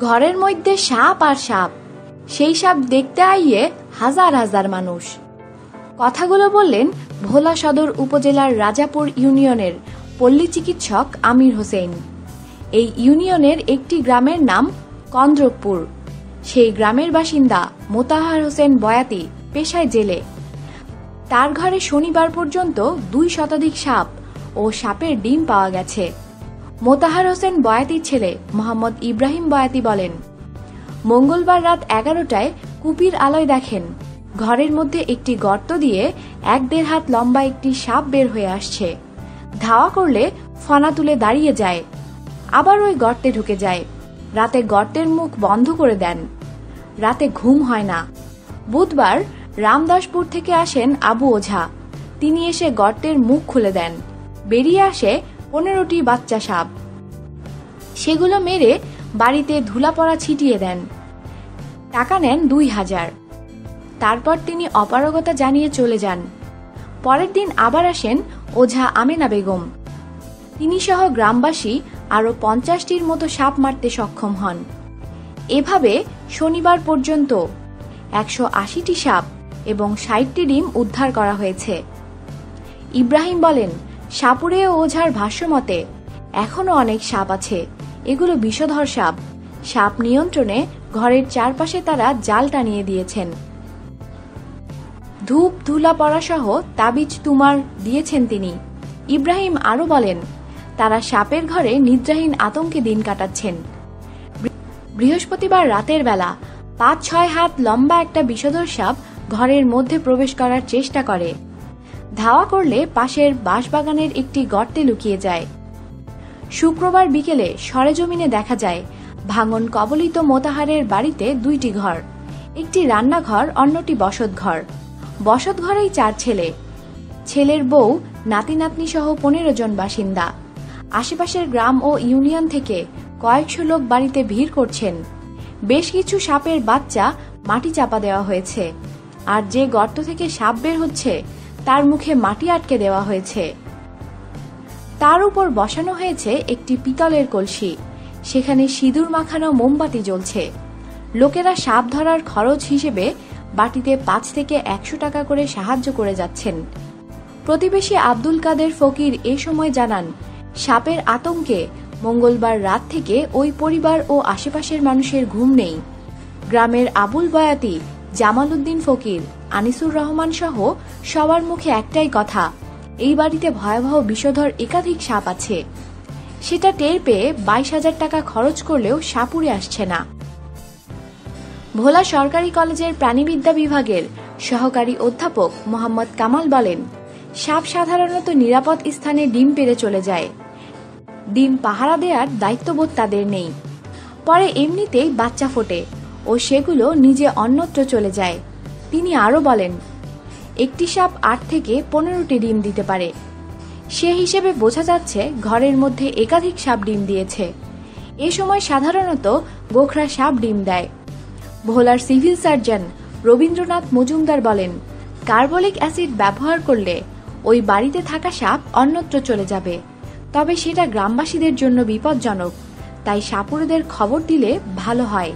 ঘরের মধ্যে সাপ আর সাপ। সেই সাপ দেখতে আইয়ে হাজার হাজার মানুষ। কথাগুলো বললেন ভোলা সদর উপজেলার রাজাপুর ইউনিয়নের পল্লী চিকিৎসক আমির হোসেন। এই ইউনিয়নের একটি গ্রামের নাম কন্দ্রপুর সেই গ্রামের বাসিন্দা মোতাহার হোসেন বয়াতি পেশায় জেলে। তার ঘরে শনিবার পর্যন্ত দুই শতাধিক সাপ ও সাপের ডিম পাওয়া গেছে। মোতাহার হোসেন বয়াতির ছেলে মোহাম্মদ ইব্রাহিম বয়াতি বলেন, মঙ্গলবার রাত এগারোটায় কুপির আলোয় দেখেন। ঘরের মধ্যে একটি গর্ত দিয়ে এক দেড় হাত লম্বা একটি সাপ বের হয়ে আসছে। ধাওয়া করলে ফনা তুলে দাঁড়িয়ে যায়। আবার ওই গর্তে ঢুকে যায়। রাতে গর্তের মুখ বন্ধ করে দেন। রাতে ঘুম হয় না। বুধবার রামদাসপুর থেকে আসেন আবু ওঝা। তিনি এসে গর্তের মুখ খুলে দেন। বেরিয়ে আসে পনেরোটি বাচ্চা সাপ। সেগুলো মেরে বাড়িতে ধুলাপড়া ছিটিয়ে দেন। টাকা নেন দুই হাজার। তারপর তিনি অপারগতা জানিয়ে চলে যান। পরের দিন আবার আসেন ওঝা আমেনা বেগম। তিনি সহ গ্রামবাসী আরও পঞ্চাশটির মতো সাপ মারতে সক্ষম হন। এভাবে শনিবার পর্যন্ত একশো আশিটি সাপ এবং ষাটটি ডিম উদ্ধার করা হয়েছে। ইব্রাহিম বলেন সাপুরে ওঝার ভাষ্যমতে এখনও অনেক সাপ আছে। এগুলো বিষধর সাপ। সাপ নিয়ন্ত্রণে ঘরের চারপাশে তারা জাল টানিয়ে দিয়েছেন। ধূপ ধুলা পড়াসহ তাবিজ তুমার দিয়েছেন তিনি। ইব্রাহিম আরও বলেন, তারা সাপের ঘরে নিদ্রাহীন আতঙ্কে দিন কাটাচ্ছেন। বৃহস্পতিবার রাতের বেলা পাঁচ ছয় হাত লম্বা একটা বিষধর সাপ ঘরের মধ্যে প্রবেশ করার চেষ্টা করে। ধাওয়া করলে পাশের বাঁশবাগানের একটি গর্তে লুকিয়ে যায়। শুক্রবার বিকেলে সরেজমিনে দেখা যায়, ভাঙন কবলিত মোতাহারের বাড়িতে দুইটি ঘর, একটি রান্নাঘর, অন্যটি বসতঘর। বসতঘরেই চার ছেলে। ছেলের বউ নাতি নাতনি সহ পনেরো জন বাসিন্দা। আশেপাশের গ্রাম ও ইউনিয়ন থেকে কয়েকশো লোক বাড়িতে ভিড় করছেন। বেশ কিছু সাপের বাচ্চা মাটি চাপা দেওয়া হয়েছে। আর যে গর্ত থেকে সাপ বের হচ্ছে তার মুখে মাটি আটকে দেওয়া হয়েছে। তার উপর বসানো হয়েছে একটি পিতলের কলসি। সেখানে সিঁদুর মাখানো মোমবাতি জ্বলছে। লোকেরা সাপ ধরার খরচ হিসেবে বাটিতে পাঁচ থেকে একশো টাকা করে সাহায্য করে যাচ্ছেন। প্রতিবেশী আব্দুল কাদের ফকির এ সময় জানান, সাপের আতঙ্কে মঙ্গলবার রাত থেকে ওই পরিবার ও আশেপাশের মানুষের ঘুম নেই। গ্রামের আবুল বয়াতি, জামাল উদ্দিন ফকির। আনিসুর রহমান সহ সবার মুখে একটাই কথা, এই বাড়িতে ভয়াবহ বিষধর একাধিক সাপ আছে। সেটা টের পেয়ে বাইশ হাজার টাকা খরচ করলেও সাপুরে আসছে না। ভোলা সরকারি কলেজের প্রাণীবিদ্যা বিভাগের সহকারী অধ্যাপক মোহাম্মদ কামাল বলেন, সাপ সাধারণত নিরাপদ স্থানে ডিম পেড়ে চলে যায়। ডিম পাহারা দেওয়ার দায়িত্ববোধ তাদের নেই। পরে এমনিতেই বাচ্চা ফোটে ও সেগুলো নিজে অন্যত্র চলে যায়। তিনি আরও বলেন, একটি সাপ আট থেকে পনেরোটি ডিম দিতে পারে। সে হিসেবে বোঝা যাচ্ছে ঘরের মধ্যে একাধিক সাপ ডিম দিয়েছে। এ সময় সাধারণত গোখরা সাপ ডিম দেয়। ভোলার সিভিল সার্জন রবীন্দ্রনাথ মজুমদার বলেন, কার্বলিক অ্যাসিড ব্যবহার করলে ওই বাড়িতে থাকা সাপ অন্যত্র চলে যাবে। তবে সেটা গ্রামবাসীদের জন্য বিপজ্জনক, তাই সাপুরেদের খবর দিলে ভালো হয়।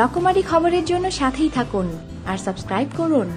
রকমারি খবরের জন্য সাথেই থাকুন আর সাবস্ক্রাইব করুন।